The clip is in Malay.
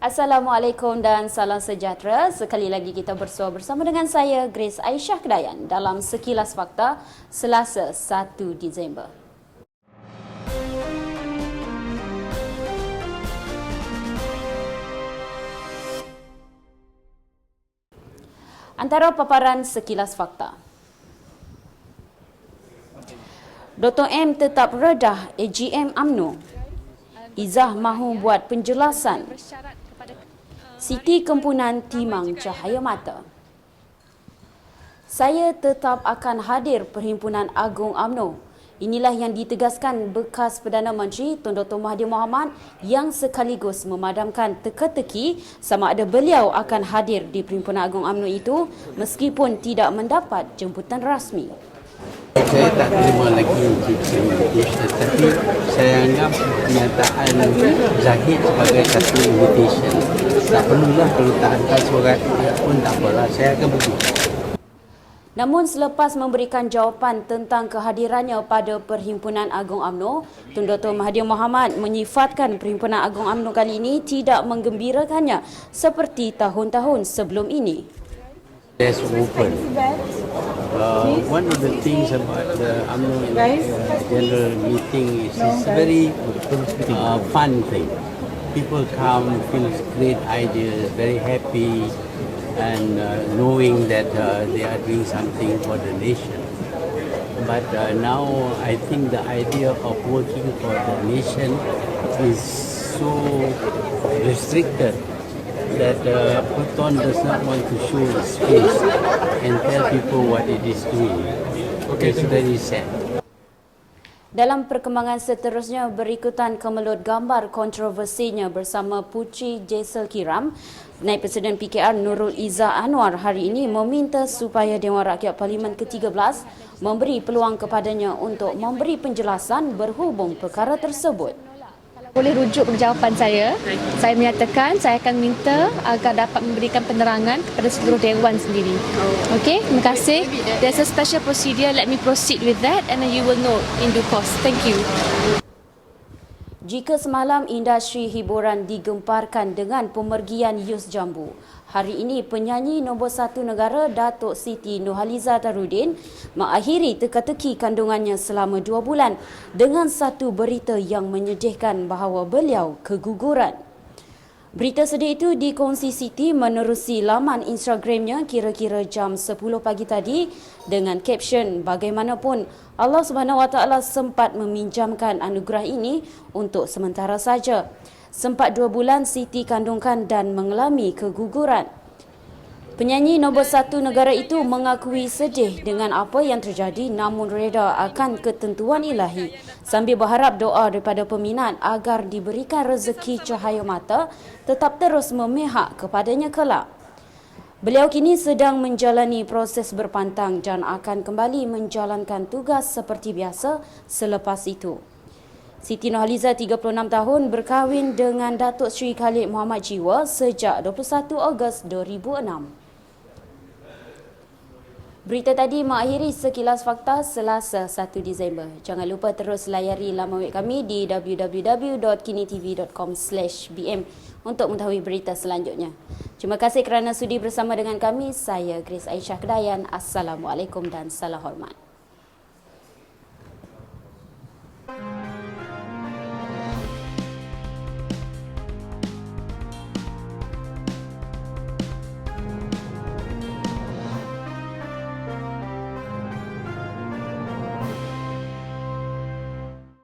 Assalamualaikum dan salam sejahtera. Sekali lagi kita bersua bersama dengan saya Grace Aisyah Kedayan dalam Sekilas Fakta Selasa 1 Disember. Antara paparan Sekilas Fakta. Dr. M tetap redah AGM AMNO. Izah mahu buat penjelasan Siti Kempunan Timang Cahaya Mata. Saya tetap akan hadir Perhimpunan Agung AMNO. Inilah yang ditegaskan bekas Perdana Menteri Tun Dr. Mahathir Mohamad yang sekaligus memadamkan teka-teki sama ada beliau akan hadir di Perhimpunan Agung AMNO itu meskipun tidak mendapat jemputan rasmi. Saya tak terima lagi invitation tapi saya anggap pernyataan Zahid sebagai satu invitation. Tak perlulah kalau tak hantar surat pun tak apalah. Saya akan pergi. Namun selepas memberikan jawapan tentang kehadirannya pada Perhimpunan Agung AMNO, Tun Dr. Mahathir Mohamad menyifatkan Perhimpunan Agung AMNO kali ini tidak menggembirakannya seperti tahun-tahun sebelum ini. There's open. Uh, one of the things about the UMNO uh, general meeting is it's a very uh, fun thing. People come, feel great ideas, very happy, and uh, knowing that uh, they are doing something for the nation. But uh, now I think the idea of working for the nation is so restricted that uh, does not want to show its face and tell people what it is doing. Okay, it's very sad. Dalam perkembangan seterusnya berikutan kemelut gambar kontroversinya bersama Putri Jesel Kiram, Naib Presiden PKR Nurul Izzah Anwar hari ini meminta supaya Dewan Rakyat Parlimen ke-13 memberi peluang kepadanya untuk memberi penjelasan berhubung perkara tersebut. Boleh rujuk jawapan saya. Saya menyatakan saya akan minta agar dapat memberikan penerangan kepada seluruh dewan sendiri. Okey, terima kasih. There's a special procedure. Let me proceed with that and then you will know in due course. Thank you. Jika semalam industri hiburan digemparkan dengan pemergian Yus Jambu, hari ini penyanyi nombor satu negara Datuk Siti Nurhaliza Tarudin mengakhiri teka-teki kandungannya selama dua bulan dengan satu berita yang menyedihkan bahawa beliau keguguran. Berita sedih itu dikongsi Siti menerusi laman Instagramnya kira-kira jam 10 pagi tadi dengan caption bagaimanapun Allah Subhanahu Wa Taala sempat meminjamkan anugerah ini untuk sementara saja. Sempat dua bulan Siti kandungkan dan mengalami keguguran. Penyanyi nombor satu negara itu mengakui sedih dengan apa yang terjadi namun reda akan ketentuan ilahi sambil berharap doa daripada peminat agar diberikan rezeki cahaya mata tetap terus memihak kepadanya kelak. Beliau kini sedang menjalani proses berpantang dan akan kembali menjalankan tugas seperti biasa selepas itu. Siti Nurhaliza 36 tahun berkahwin dengan Datuk Seri Khalid Muhammad Jiwa sejak 21 Ogos 2006. Berita tadi mengakhiri sekilas fakta Selasa 1 Disember. Jangan lupa terus layari laman web kami di www.kinitv.com/bm untuk mengetahui berita selanjutnya. Terima kasih kerana sudi bersama dengan kami. Saya Grace Aisyah Kedayan. Assalamualaikum dan salam hormat.